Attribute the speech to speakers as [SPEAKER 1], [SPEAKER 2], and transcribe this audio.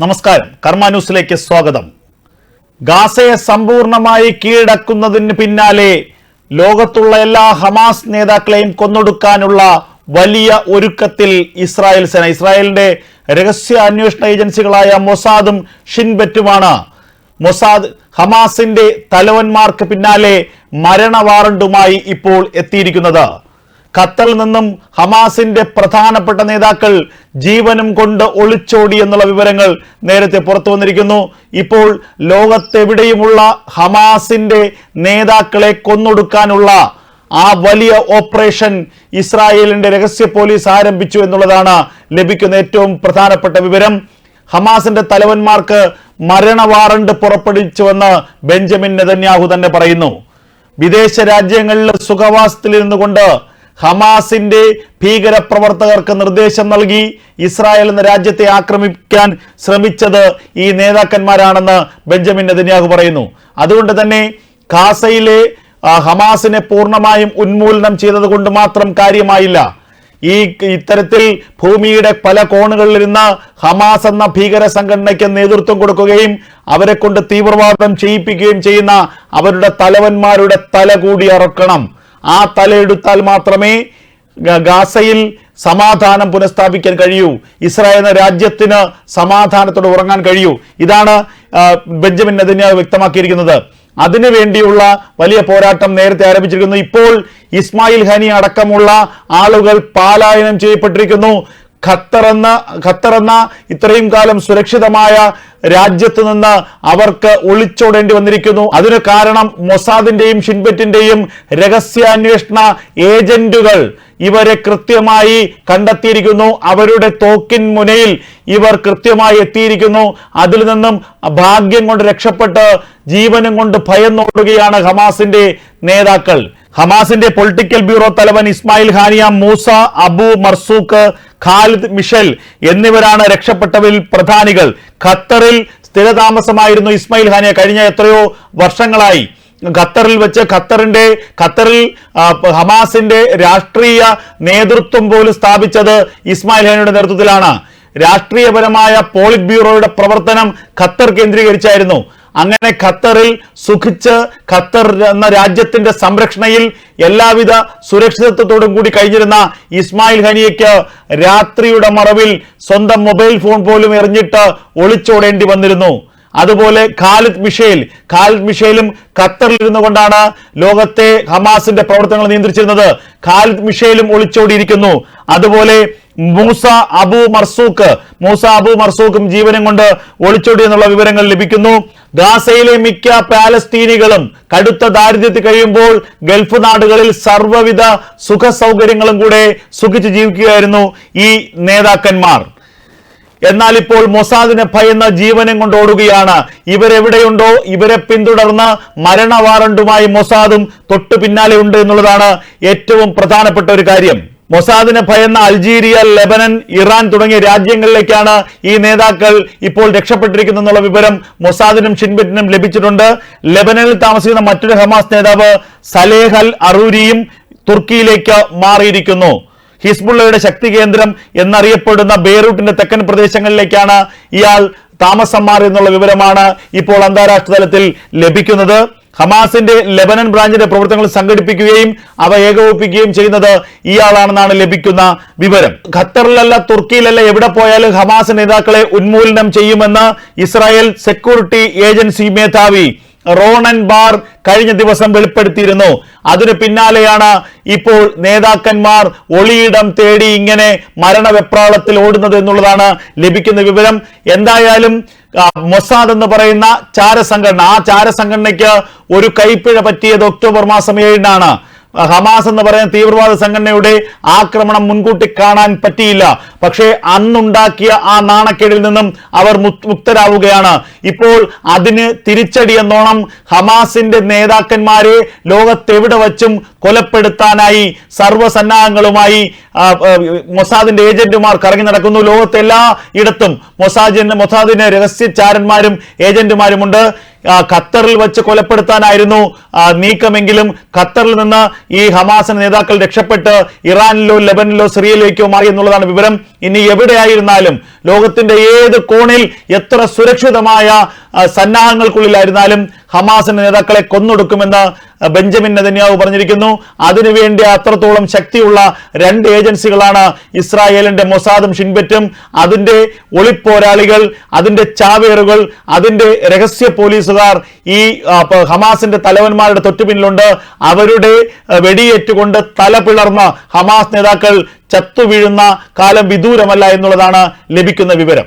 [SPEAKER 1] നമസ്കാരം. കർമ്മ ന്യൂസിലേക്ക് സ്വാഗതം. ഗാസയെ സമ്പൂർണമായി കീഴടക്കുന്നതിന് പിന്നാലെ ലോകത്തുള്ള എല്ലാ ഹമാസ് നേതാക്കളെയും കൊന്നൊടുക്കാനുള്ള വലിയ ഒരുക്കത്തിൽ ഇസ്രായേൽ സേന. ഇസ്രായേലിന്റെ രഹസ്യ അന്വേഷണ ഏജൻസികളായ മൊസാദും ഷിൻബെറ്റുമാണ്. മൊസാദ് ഹമാസിന്റെ തലവന്മാർക്ക് പിന്നാലെ മരണ വാറണ്ടുമായി ഇപ്പോൾ എത്തിയിരിക്കുന്നത്. ഖത്തറിൽ നിന്നും ഹമാസിന്റെ പ്രധാനപ്പെട്ട നേതാക്കൾ ജീവനും കൊണ്ട് ഒളിച്ചോടി എന്നുള്ള വിവരങ്ങൾ നേരത്തെ പുറത്തു വന്നിരിക്കുന്നു. ഇപ്പോൾ ലോകത്തെവിടെയുമുള്ള ഹമാസിന്റെ നേതാക്കളെ കൊന്നൊടുക്കാനുള്ള ആ വലിയ ഓപ്പറേഷൻ ഇസ്രായേലിന്റെ രഹസ്യ പോലീസ് ആരംഭിച്ചു എന്നുള്ളതാണ് ലഭിക്കുന്ന ഏറ്റവും പ്രധാനപ്പെട്ട വിവരം. ഹമാസിന്റെ തലവന്മാർക്ക് മരണ വാറണ്ട് പുറപ്പെടുവിച്ചുവെന്ന് ബെഞ്ചമിൻ നെതന്യാഹു തന്നെ പറയുന്നു. വിദേശ രാജ്യങ്ങളിൽ സുഖവാസത്തിലിരുന്നു കൊണ്ട് ഹമാസിന്റെ ഭീകരപ്രവർത്തകർക്ക് നിർദ്ദേശം നൽകി ഇസ്രായേൽ എന്ന രാജ്യത്തെ ആക്രമിക്കാൻ ശ്രമിച്ചത് ഈ നേതാക്കന്മാരാണെന്ന് ബെഞ്ചമിൻ നെതന്യാഹു പറയുന്നു. അതുകൊണ്ട് തന്നെ ഖാസയിലെ ഹമാസിനെ പൂർണമായും ഉന്മൂലനം ചെയ്തത് കൊണ്ട് മാത്രം കാര്യമായില്ല. ഈ ഇത്തരത്തിൽ ഭൂമിയുടെ പല കോണുകളിൽ കോണുകളിലിരുന്ന് ഹമാസ് എന്ന ഭീകര സംഘടനയ്ക്ക് നേതൃത്വം കൊടുക്കുകയും അവരെ കൊണ്ട് തീവ്രവാദം ചെയ്യിപ്പിക്കുകയും ചെയ്യുന്ന അവരുടെ തലവന്മാരുടെ തല കൂടി അറക്കണം. ആ തലയെടുത്താൽ മാത്രമേ ഗാസയിൽ സമാധാനം പുനഃസ്ഥാപിക്കാൻ കഴിയൂ. ഇസ്രായേൽ എന്ന രാജ്യത്തിന് സമാധാനത്തോടെ ഉറങ്ങാൻ കഴിയൂ. ഇതാണ് ബെഞ്ചമിൻ നെതന്യാഹു വ്യക്തമാക്കിയിരിക്കുന്നത്. അതിനു വേണ്ടിയുള്ള വലിയ പോരാട്ടം നേരത്തെ ആരംഭിച്ചിരിക്കുന്നു. ഇപ്പോൾ ഇസ്മായിൽ ഹനി അടക്കമുള്ള ആളുകൾ പാലായനം ചെയ്യപ്പെട്ടിരിക്കുന്നു. ഖത്തർ എന്ന ഇത്രയും കാലം സുരക്ഷിതമായ രാജ്യത്ത് നിന്ന് അവർക്ക് ഒളിച്ചോടേണ്ടി വന്നിരിക്കുന്നു. അതിന് കാരണം മൊസാദിന്റെയും ഷിൻബറ്റിന്റെയും രഹസ്യാന്വേഷണ ഏജന്റുകൾ ഇവരെ കൃത്യമായി കണ്ടെത്തിയിരിക്കുന്നു. അവരുടെ തോക്കിൻ മുനയിൽ ഇവർ കൃത്യമായി എത്തിയിരിക്കുന്നു. അതിൽ നിന്നും ഭാഗ്യം കൊണ്ട് രക്ഷപ്പെട്ട് ജീവനും കൊണ്ട് ഭയന്നോടുകയാണ് ഹമാസിന്റെ നേതാക്കൾ. ഹമാസിന്റെ പൊളിറ്റിക്കൽ ബ്യൂറോ തലവൻ Ismail Haniyeh Musa Abu Marzouk Khalid Meshaal എന്നിവരാണ് രക്ഷപ്പെട്ടവരിൽ പ്രധാനികൾ. ഖത്തറിൽ സ്ഥിരതാമസമായിരുന്നു ഇസ്മായിൽ ഹാനിയ കഴിഞ്ഞ എത്രയോ വർഷങ്ങളായി ഖത്തറിൽ വെച്ച് ഖത്തറിന്റെ ഖത്തറിൽ ഹമാസിന്റെ രാഷ്ട്രീയ നേതൃത്വം പോലും സ്ഥാപിച്ചത് ഇസ്മായിൽ ഹാനിയുടെ നേതൃത്വത്തിലാണ്. രാഷ്ട്രീയപരമായ പോളിറ്റ് ബ്യൂറോയുടെ പ്രവർത്തനം ഖത്തർ കേന്ദ്രീകരിച്ചായിരുന്നു. അങ്ങനെ ഖത്തറിൽ സുഖിച്ച് ഖത്തർ എന്ന രാജ്യത്തിന്റെ സംരക്ഷണയിൽ എല്ലാവിധ സുരക്ഷിതത്വത്തോടും കൂടി കഴിഞ്ഞിരുന്ന ഇസ്മായിൽ ഹനിയയ്ക്ക് രാത്രിയുടെ മറവിൽ സ്വന്തം മൊബൈൽ ഫോൺ പോലും എറിഞ്ഞിട്ട് ഒളിച്ചോടേണ്ടി വന്നിരുന്നു. അതുപോലെ ഖാലിദ് മിഷേൽ ഖാലിദ് മിഷേലും ഖത്തറിൽ ഇരുന്നു കൊണ്ടാണ് ലോകത്തെ ഹമാസിന്റെ പ്രവർത്തനങ്ങൾ നിയന്ത്രിച്ചിരുന്നത്. ഖാലിദ് മിഷേലും ഒളിച്ചോടിയിരിക്കുന്നു. അതുപോലെ Musa Abu Marzouk Musa Abu മർസൂക്കും ജീവനും കൊണ്ട് ഒളിച്ചോടി എന്നുള്ള വിവരങ്ങൾ ലഭിക്കുന്നു. ഗാസയിലെ മിക്ക പാലസ്തീനികളും കടുത്ത ദാരിദ്ര്യത്തിൽ കഴിയുമ്പോൾ ഗൾഫ് നാടുകളിൽ സർവവിധ സുഖ സൗകര്യങ്ങളും കൂടെ സുഖിച്ച് ജീവിക്കുകയായിരുന്നു ഈ നേതാക്കന്മാർ. എന്നാൽ ഇപ്പോൾ മൊസാദിനെ ഭയന്ന ജീവനും കൊണ്ട് ഓടുകയാണ്. ഇവരെവിടെയുണ്ടോ? ഇവരെ പിന്തുടർന്ന് മരണ വാറണ്ടുമായി മൊസാദും തൊട്ടു പിന്നാലെ ഉണ്ട് എന്നുള്ളതാണ് ഏറ്റവും പ്രധാനപ്പെട്ട ഒരു കാര്യം. മൊസാദിനെ ഭയന്ന അൾജീരിയ ലെബനൻ ഇറാൻ തുടങ്ങിയ രാജ്യങ്ങളിലേക്കാണ് ഈ നേതാക്കൾ ഇപ്പോൾ രക്ഷപ്പെട്ടിരിക്കുന്നു എന്നുള്ള വിവരം മൊസാദിനും ഷിൻബിറ്റിനും ലഭിച്ചിട്ടുണ്ട്. ലെബനനിൽ താമസിക്കുന്ന മറ്റൊരു ഹമാസ് നേതാവ് സലേഹ് അൽ അറൂരിയും തുർക്കിയിലേക്ക് മാറിയിരിക്കുന്നു. ഹിസ്ബുള്ളയുടെ ശക്തി കേന്ദ്രം എന്നറിയപ്പെടുന്ന ബെയ്റൂട്ടിന്റെ തെക്കൻ പ്രദേശങ്ങളിലേക്കാണ് ഇയാൾ താമസം മാറി എന്നുള്ള വിവരമാണ് ഇപ്പോൾ അന്താരാഷ്ട്ര തലത്തിൽ ലഭിക്കുന്നത്. ഹമാസിന്റെ ലെബനൻ ബ്രാഞ്ചിന്റെ പ്രവർത്തനങ്ങൾ സംഘടിപ്പിക്കുകയും അവ ഏകോപിപ്പിക്കുകയും ചെയ്യുന്നത് ഇയാളാണെന്നാണ് ലഭിക്കുന്ന വിവരം. ഖത്തറിലല്ല തുർക്കിയിലല്ല എവിടെ പോയാലും ഹമാസ് നേതാക്കളെ ഉന്മൂലനം ചെയ്യുമെന്ന് ഇസ്രായേൽ സെക്യൂരിറ്റി ഏജൻസി മേധാവി റോണൻ ബാർ കഴിഞ്ഞ ദിവസം വെളിപ്പെടുത്തിയിരുന്നു. അതിനു പിന്നാലെയാണ് ഇപ്പോൾ നേതാക്കന്മാർ ഒളിയിടം തേടി ഇങ്ങനെ മരണവെപ്രാളത്തിൽ ഓടുന്നത് എന്നുള്ളതാണ് ലഭിക്കുന്ന വിവരം. എന്തായാലും മൊസാദ് എന്ന് പറയുന്ന ചാരസംഘടന. ആ ചാരസംഘടനയ്ക്ക് ഒരു കൈപ്പിഴ പറ്റിയത് ഒക്ടോബർ മാസം ഏഴിനാണ്. ഹമാസ് എന്ന് പറയുന്ന തീവ്രവാദ സംഘടനയുടെ ആക്രമണം മുൻകൂട്ടി കാണാൻ പറ്റിയില്ല. പക്ഷേ അന്നുണ്ടാക്കിയ ആ നാണക്കേടിൽ നിന്നും അവർ മുക്തരാവുകയാണ്. ഇപ്പോൾ അതിന് തിരിച്ചടി എന്നോണം ഹമാസിന്റെ നേതാക്കന്മാരെ ലോകത്തെവിടെ വച്ചും കൊലപ്പെടുത്താനായി സർവസന്നാഹങ്ങളുമായി മൊസാദിന്റെ ഏജന്റുമാർ കറങ്ങി നടക്കുന്നു. ലോകത്തെ എല്ലാ ഇടത്തും മൊസാദിന്റെ മൊസാദിന്റെ രഹസ്യചാരന്മാരും ഏജന്റുമാരുമുണ്ട്. ഖത്തറിൽ വെച്ച് കൊലപ്പെടുത്താനായിരുന്നു നീക്കമെങ്കിലും ഖത്തറിൽ നിന്ന് ഈ ഹമാസിന് നേതാക്കൾ രക്ഷപ്പെട്ട് ഇറാനിലോ ലെബനിലോ സിറിയയിലേക്കോ മാറി എന്നുള്ളതാണ് വിവരം. ഇനി എവിടെയായിരുന്നാലും ലോകത്തിന്റെ ഏത് കോണിൽ എത്ര സുരക്ഷിതമായ സന്നാഹങ്ങൾക്കുള്ളിലായിരുന്നാലും ഹമാസിന്റെ നേതാക്കളെ കൊന്നൊടുക്കുമെന്ന് ബെഞ്ചമിൻ നെതന്യാവ് പറഞ്ഞിരിക്കുന്നു. അതിനുവേണ്ടി അത്രത്തോളം ശക്തിയുള്ള രണ്ട് ഏജൻസികളാണ് ഇസ്രായേലിന്റെ മൊസാദും ഷിൻബറ്റും. അതിന്റെ ഒളിപ്പോരാളികൾ അതിന്റെ ചാവേറുകൾ അതിന്റെ രഹസ്യ പോലീസുകാർ ഈ ഹമാസിന്റെ തലവന്മാരുടെ തൊട്ടുപിന്നിലുണ്ട്. അവരുടെ വെടിയേറ്റുകൊണ്ട് തല പിളർന്ന ഹമാസ് നേതാക്കൾ ചത്തുവീഴുന്ന കാലം വിദൂരമല്ല എന്നുള്ളതാണ് ലഭിക്കുന്ന വിവരം.